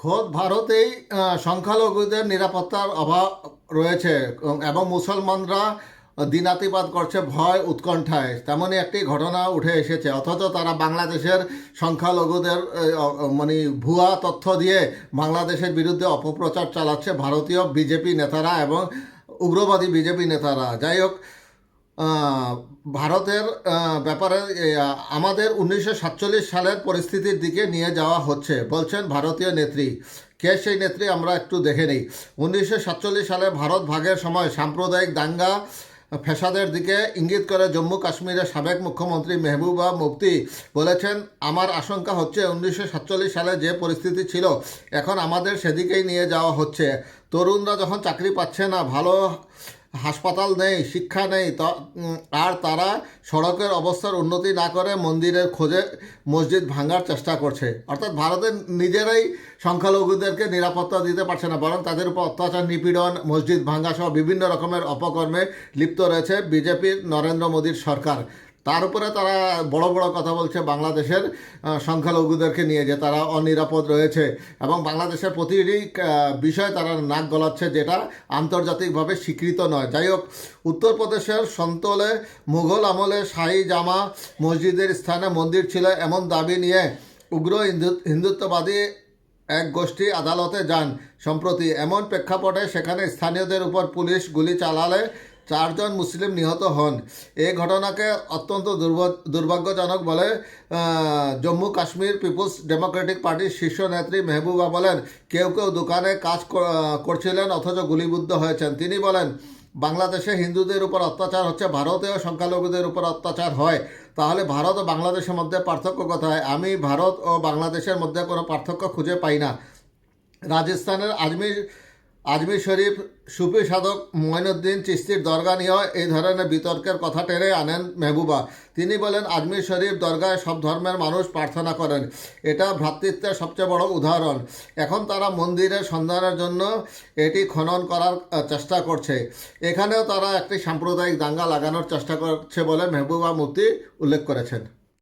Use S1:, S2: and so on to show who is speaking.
S1: খোদ ভারতেই সংখ্যালঘুদের নিরাপত্তার অভাব রয়েছে এবং মুসলমানরা দিনাতিপাত করছে ভয় উৎকণ্ঠায়। তেমনই একটি ঘটনা উঠে এসেছে। অথচ তারা বাংলাদেশের সংখ্যালঘুদের মানে ভুয়া তথ্য দিয়ে বাংলাদেশের বিরুদ্ধে অপপ্রচার চালাচ্ছে ভারতীয় বিজেপি নেতারা এবং উগ্রবাদী বিজেপি নেতারা। যাই হোক ভারতের ব্যাপারে আমাদের উনিশশো সাতচল্লিশ সালের পরিস্থিতির দিকে নিয়ে যাওয়া হচ্ছে, বলছেন ভারতীয় নেত্রী। কে সেই নেত্রী আমরা একটু দেখে নিই। উনিশশো সাতচল্লিশ সালে ভারত ভাগের সময় সাম্প্রদায়িক দাঙ্গা, ফ্যাসাদের দিকে ইঙ্গিত করে জম্মু কাশ্মীরের সাবেক মুখ্যমন্ত্রী মেহবুবা মুফতি বলেছেন, আমার আশঙ্কা হচ্ছে উনিশশো সাতচল্লিশ সালে যে পরিস্থিতি ছিল, এখন আমাদের সেদিকেই নিয়ে যাওয়া হচ্ছে। তরুণরা যখন চাকরি পাচ্ছে না, ভালো হাসপাতাল নেই, শিক্ষা নেই আর তারা সড়কের অবস্থার উন্নতি না করে মন্দিরের খোঁজে মসজিদ ভাঙার চেষ্টা করছে। অর্থাৎ ভারতের নিজেরাই সংখ্যালঘুদেরকে নিরাপত্তা দিতে পারছে না, বরং তাদের উপর অত্যাচার, নিপীড়ন, মসজিদ ভাঙা সহ বিভিন্ন রকমের অপকর্মে লিপ্ত রয়েছে বিজেপির নরেন্দ্র মোদীর সরকার। তার উপরে তারা বড় বড় কথা বলছে বাংলাদেশের সংখ্যালঘুদেরকে নিয়ে যে তারা অনিরাপদ রয়েছে এবং বাংলাদেশের প্রতিটি বিষয় তারা নাক গলাচ্ছে যেটা আন্তর্জাতিকভাবে স্বীকৃত নয়। যাই হোক, উত্তরপ্রদেশের সন্তলে মুঘল আমলে শাহী জামা মসজিদের স্থানে মন্দির ছিল এমন দাবি নিয়ে উগ্র হিন্দু, হিন্দুত্ববাদী এক গোষ্ঠী আদালতে যান। সম্প্রতি এমন প্রেক্ষাপটে সেখানে স্থানীয়দের উপর পুলিশ গুলি চালালে চারজন মুসলিম নিহত হন। এই ঘটনাকে অত্যন্ত দুর্ভ- দুর্ভাগ্যজনক বলে জম্মু কাশ্মীর পিপুলস ডেমোক্রেটিক পার্টির শীর্ষ নেত্রী মেহবুবা বলেন, কেউ কেউ দোকানে কাজ করছিলেন অথচ গুলিবুদ্ধ হয়েছেন তিনি বলেন, বাংলাদেশে হিন্দুদের উপর অত্যাচার হচ্ছে, ভারতেও সংখ্যালঘুদের উপর অত্যাচার হয়। তাহলে ভারত ও বাংলাদেশের মধ্যে পার্থক্য কোথায়? আমি ভারত ও বাংলাদেশের মধ্যে কোনো পার্থক্য খুঁজে পাই না। রাজস্থানের আজমির আজমির শরীফ, সুফি সাধক মঈনুদ্দিন চিস্তির দরগা নিয়েও এই ধরনের বিতর্কের কথা টেনে আনেন মেহবুবা। তিনি বলেন, আজমির শরীফ দরগায় সব ধর্মের মানুষ প্রার্থনা করেন। এটা ভ্রাতৃত্বের সবচেয়ে বড় উদাহরণ। এখন তারা মন্দিরের সন্ধানের জন্য এটি খনন করার চেষ্টা করছে। এখানেও তারা একটি সাম্প্রদায়িক দাঙ্গা লাগানোর চেষ্টা করছে বলে মেহবুবা মুফতি উল্লেখ করেছেন।